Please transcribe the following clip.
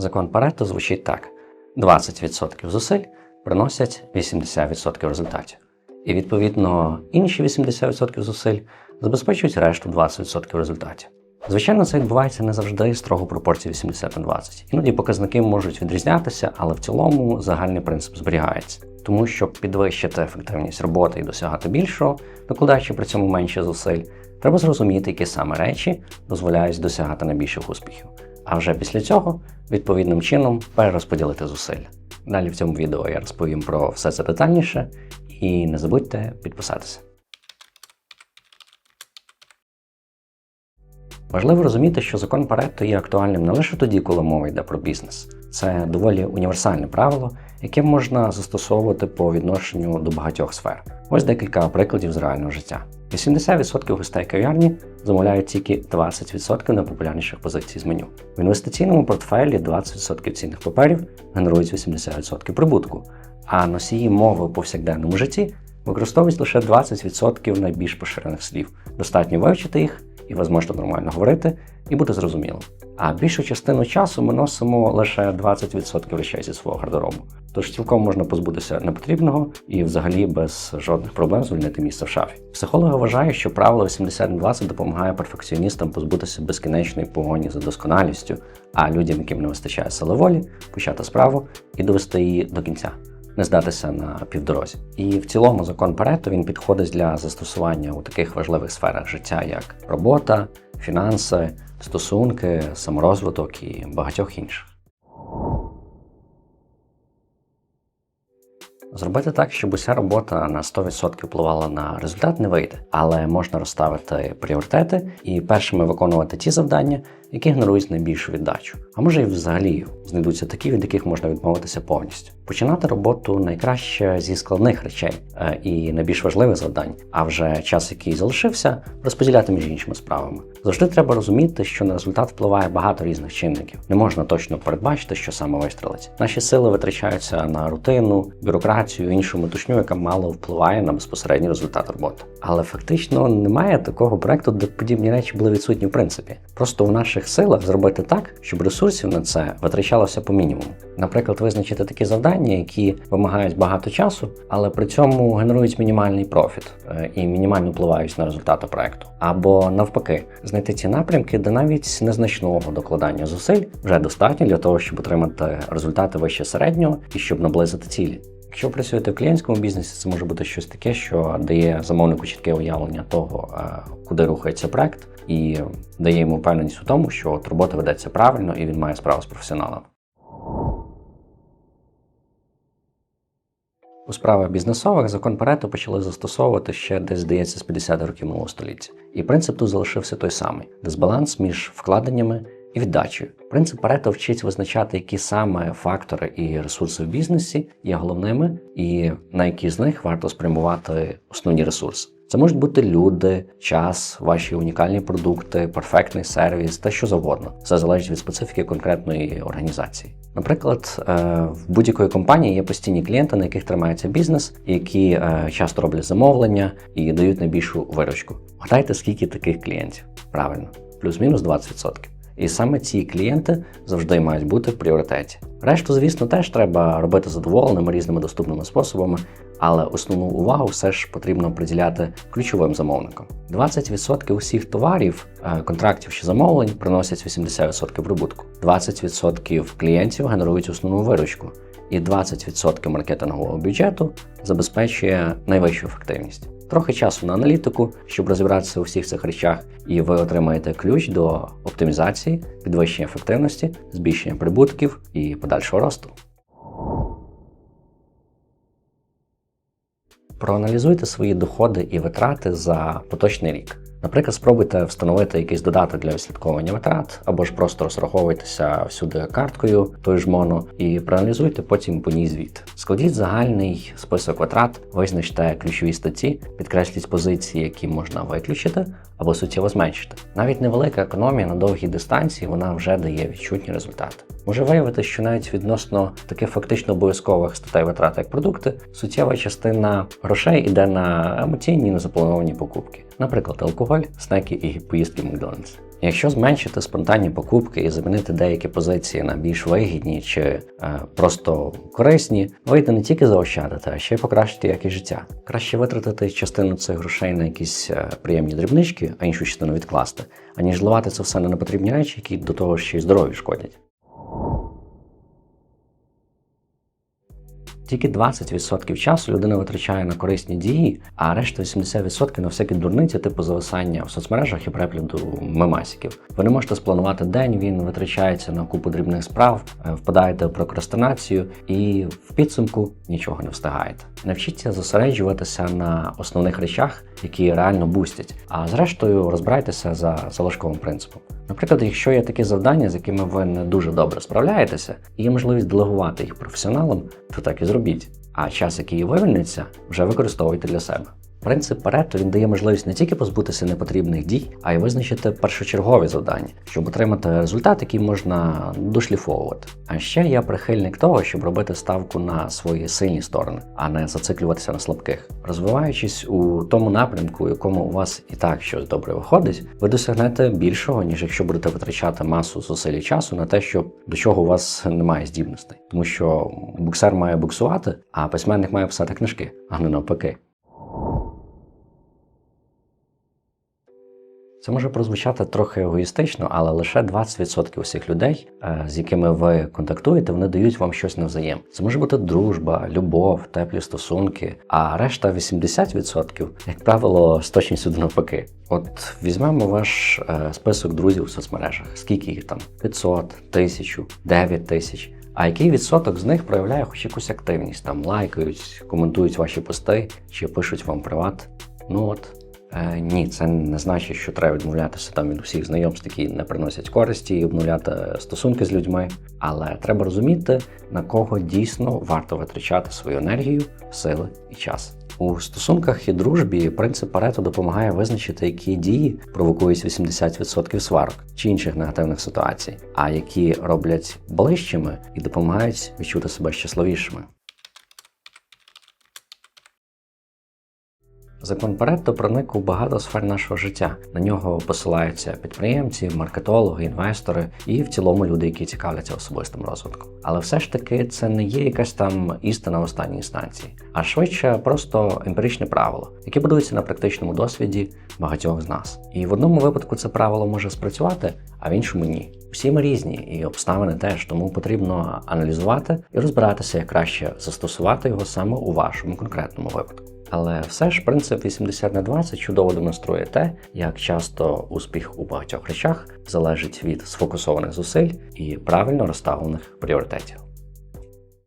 Закон Парето звучить так: 20% зусиль приносять 80% результатів. І відповідно інші 80% зусиль забезпечують решту 20% результатів. Звичайно, це відбувається не завжди строго пропорції 80 на 20. Іноді показники можуть відрізнятися, але в цілому загальний принцип зберігається. Тому щоб підвищити ефективність роботи і досягати більшого, докладаючи при цьому менше зусиль, треба зрозуміти, які саме речі дозволяють досягати найбільших успіхів. А вже після цього відповідним чином перерозподілити зусилля. Далі в цьому відео я розповім про все це детальніше і не забудьте підписатися. Важливо розуміти, що закон Паретто є актуальним не лише тоді, коли мова йде про бізнес. Це доволі універсальне правило, яке можна застосовувати по відношенню до багатьох сфер. Ось декілька прикладів з реального життя. 80% гостей кав'ярні замовляють тільки 20% найпопулярніших позицій з меню. В інвестиційному портфелі 20% цінних паперів генерують 80% прибутку, а носії мови у повсякденному житті використовують лише 20% найбільш поширених слів. Достатньо вивчити їх, і ви зможете нормально говорити, і буде зрозуміло. А більшу частину часу ми носимо лише 20% речей зі свого гардеробу. Тож цілком можна позбутися непотрібного і взагалі без жодних проблем звільнити місце в шафі. Психологи вважають, що правило 80-20 допомагає перфекціоністам позбутися безкінечної погоні за досконалістю, а людям, яким не вистачає сили волі, почати справу і довести її до кінця. Не здатися на півдорозі. І в цілому закон Парето він підходить для застосування у таких важливих сферах життя, як робота, фінанси, стосунки, саморозвиток і багатьох інших. Зробити так, щоб уся робота на 100% впливала на результат, не вийде, але можна розставити пріоритети і першими виконувати ті завдання, які генерують найбільшу віддачу. А може і взагалі знайдуться такі, від яких можна відмовитися повністю. Починати роботу найкраще зі складних речей е, і найбільш важливих завдань, а вже час, який залишився, розподіляти між іншими справами. Завжди треба розуміти, що на результат впливає багато різних чинників. Не можна точно передбачити, що саме вистрелить. Наші сили витрачаються на рутину, бюрократію, іншу метушню, яка мало впливає на безпосередній результат роботи. Але фактично немає такого проекту, де подібні речі були відсутні в принципі. Просто у наших силах зробити так, щоб ресурсів на це витрачалося по мінімуму. Наприклад, визначити такі завдання, які вимагають багато часу, але при цьому генерують мінімальний профіт е, і мінімально впливають на результати проекту. Або навпаки, знайти ці напрямки, де навіть незначного докладання зусиль вже достатньо для того, щоб отримати результати вище середнього і щоб наблизити цілі. Якщо працюєте в клієнтському бізнесі, це може бути щось таке, що дає замовнику чітке уявлення того, е, куди рухається проект, і дає йому впевненість у тому, що от робота ведеться правильно і він має справу з професіоналом. У справах бізнесових закон Парето почали застосовувати ще десь, здається, з 50 років минулого століття. І принцип тут залишився той самий: дисбаланс між вкладеннями і віддачею. Принцип Парето вчить визначати, які саме фактори і ресурси в бізнесі є головними, і на які з них варто спрямувати основні ресурси. Це можуть бути люди, час, ваші унікальні продукти, перфектний сервіс та що завгодно. Все залежить від специфіки конкретної організації. Наприклад, е, в будь-якої компанії є постійні клієнти, на яких тримається бізнес, які е, часто роблять замовлення і дають найбільшу виручку. Гадайте, скільки таких клієнтів? Правильно, плюс-мінус 20%. І саме ці клієнти завжди мають бути в пріоритеті. Решту, звісно, теж треба робити задоволеними різними доступними способами, але основну увагу все ж потрібно приділяти ключовим замовникам. 20% усіх товарів, е, контрактів чи замовлень приносять 80% прибутку, 20% клієнтів генерують основну виручку, і 20% маркетингового бюджету забезпечує найвищу ефективність. Трохи часу на аналітику, щоб розібратися у всіх цих речах, і ви отримаєте ключ до оптимізації, підвищення ефективності, збільшення прибутків і подальшого росту. Проаналізуйте свої доходи і витрати за поточний рік. Наприклад, спробуйте встановити якийсь додаток для відслідковування витрат, або ж просто розраховуйтеся всюди карткою, той ж моно, і проаналізуйте потім по ній звіт. Складіть загальний список витрат, визначте ключові статті, підкресліть позиції, які можна виключити або суттєво зменшити. Навіть невелика економія на довгій дистанції вона вже дає відчутні результати. Може виявити, що навіть відносно таких фактично обов'язкових статей витрат, як продукти, суттєва частина грошей іде на емоційні незаплановані покупки, наприклад, алкоголь, снеки і поїздки в Макдональдс. Якщо зменшити спонтанні покупки і замінити деякі позиції на більш вигідні чи е, просто корисні, вийде не тільки заощадити, а ще й покращити якість життя. Краще витратити частину цих грошей на якісь е, приємні дрібнички, а іншу частину відкласти, аніж зливати це все на непотрібні речі, які до того ще й здоров'ю шкодять. Тільки 20% часу людина витрачає на корисні дії, а решта 80% на всякі дурниці, типу зависання в соцмережах і перегляду мемасіків. Ви не можете спланувати день, він витрачається на купу дрібних справ, е, впадаєте в прокрастинацію і в підсумку нічого не встигаєте. Навчіться зосереджуватися на основних речах, які реально бустять, а зрештою розбирайтеся за залишковим принципом. Наприклад, якщо є такі завдання, з якими ви не дуже добре справляєтеся, і є можливість делегувати їх професіоналам, то так і зробіть. А час, який вивільниться, вже використовуйте для себе. Принцип Парето він дає можливість не тільки позбутися непотрібних дій, а й визначити першочергові завдання, щоб отримати результат, який можна дошліфовувати. А ще я прихильник того, щоб робити ставку на свої сильні сторони, а не зациклюватися на слабких. Розвиваючись у тому напрямку, у якому у вас і так щось добре виходить, ви досягнете більшого, ніж якщо будете витрачати масу зусиль і часу на те, що до чого у вас немає здібностей, тому що боксер має боксувати, а письменник має писати книжки, а не навпаки. Це може прозвучати трохи егоїстично, але лише 20% усіх людей, е, з якими ви контактуєте, вони дають вам щось навзаєм. Це може бути дружба, любов, теплі стосунки, а решта 80%, як правило, з точністю до навпаки. От візьмемо ваш е, список друзів у соцмережах. Скільки їх там? 500, 1000, 9 тисяч. А який відсоток з них проявляє хоч якусь активність? Там лайкають, коментують ваші пости чи пишуть вам приват? Ну от. Е, ні, це не значить, що треба відмовлятися там від усіх знайомств, які не приносять користі, і обнуляти стосунки з людьми. Але треба розуміти, на кого дійсно варто витрачати свою енергію, сили і час. У стосунках і дружбі принцип Парето допомагає визначити, які дії провокують 80% сварок чи інших негативних ситуацій, а які роблять ближчими і допомагають відчути себе щасливішими. Закон Паретто проник у багато сфер нашого життя. На нього посилаються підприємці, маркетологи, інвестори і в цілому люди, які цікавляться особистим розвитком. Але все ж таки це не є якась там істина в останній інстанції, а швидше просто емпіричне правило, яке будується на практичному досвіді багатьох з нас. І в одному випадку це правило може спрацювати, а в іншому ні. Всі ми різні, і обставини теж, тому потрібно аналізувати і розбиратися, як краще застосувати його саме у вашому конкретному випадку. Але все ж принцип 80 на 20 чудово демонструє те, як часто успіх у багатьох речах залежить від сфокусованих зусиль і правильно розставлених пріоритетів.